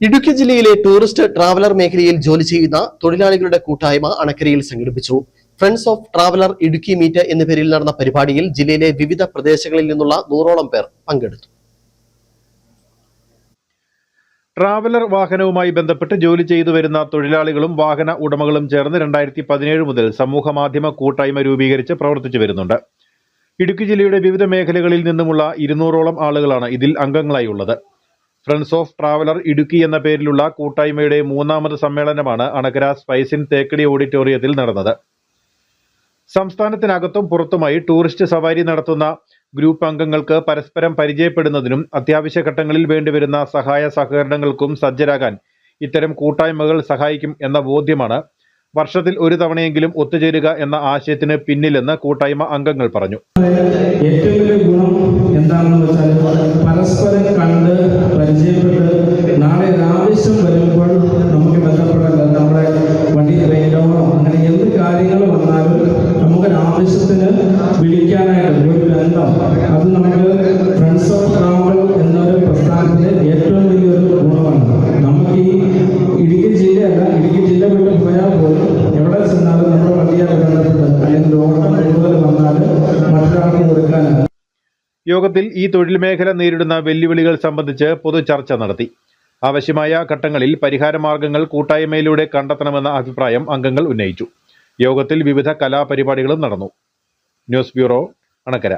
ഇടുക്കി ജില്ലയിലെ tourist traveller മേഖലയിൽ ജോലി ചെയ്യുന്ന തൊഴിലാളികളുടെ കൂട്ടായ്മ അണക്കരയിൽ സംഘടിപ്പിച്ചു. Friends of traveller Idukki meet എന്ന പേരിൽ നടന്ന പരിപാടിയിൽ ജില്ലയിലെ വിവിധ പ്രദേശങ്ങളിൽ നിന്നുള്ള നൂറോളം പേർ പങ്കെടുത്തു. ട്രാവലർ വാഹനവുമായി ബന്ധപ്പെട്ട് ജോലി ചെയ്തു വരുന്ന തൊഴിലാളികളും വാഹന ഉടമകളും ചേർന്ന് രണ്ടായിരത്തി പതിനേഴ് മുതൽ സമൂഹ മാധ്യമ കൂട്ടായ്മ രൂപീകരിച്ച് പ്രവർത്തിച്ചു വരുന്നുണ്ട്. ഇടുക്കി ജില്ലയുടെ വിവിധ മേഖലകളിൽ നിന്നുമുള്ള ഇരുന്നൂറോളം ആളുകളാണ് ഇതിൽ അംഗങ്ങളായി ഉള്ളത്. ഫ്രണ്ട്സ് ഓഫ് ട്രാവലർ ഇടുക്കി എന്ന പേരിലുള്ള കൂട്ടായ്മയുടെ മൂന്നാമത് സമ്മേളനമാണ് അണകര സ്പൈസിൻ തേക്കടി ഓഡിറ്റോറിയത്തിൽ നടന്നത്. സംസ്ഥാനത്തിനകത്തും പുറത്തുമായി ടൂറിസ്റ്റ് സവാരി നടത്തുന്ന ഗ്രൂപ്പ് അംഗങ്ങൾക്ക് പരസ്പരം പരിചയപ്പെടുന്നതിനും അത്യാവശ്യ ഘട്ടങ്ങളിൽ വേണ്ടിവരുന്ന സഹായ സഹകരണങ്ങൾക്കും സജ്ജരാകാൻ ഇത്തരം കൂട്ടായ്മകൾ സഹായിക്കും എന്ന ബോധ്യമാണ് വർഷത്തിൽ ഒരു തവണയെങ്കിലും ഒത്തുചേരുക എന്ന ആശയത്തിന് പിന്നിലെന്ന് കൂട്ടായ്മ അംഗങ്ങൾ പറഞ്ഞു. ഏറ്റവും യോഗത്തിൽ ഈ തൊഴിൽ മേഖല നേരിടുന്ന വെല്ലുവിളികൾ സംബന്ധിച്ച് പൊതു ചർച്ച നടത്തി. ആവശ്യമായ ഘട്ടങ്ങളിൽ പരിഹാരമാർഗങ്ങൾ കൂട്ടായ്മയിലൂടെ കണ്ടെത്തണമെന്ന അഭിപ്രായം അംഗങ്ങൾ ഉന്നയിച്ചു. യോഗത്തിൽ വിവിധ കലാപരിപാടികളും നടന്നു. News bureau Anakkara.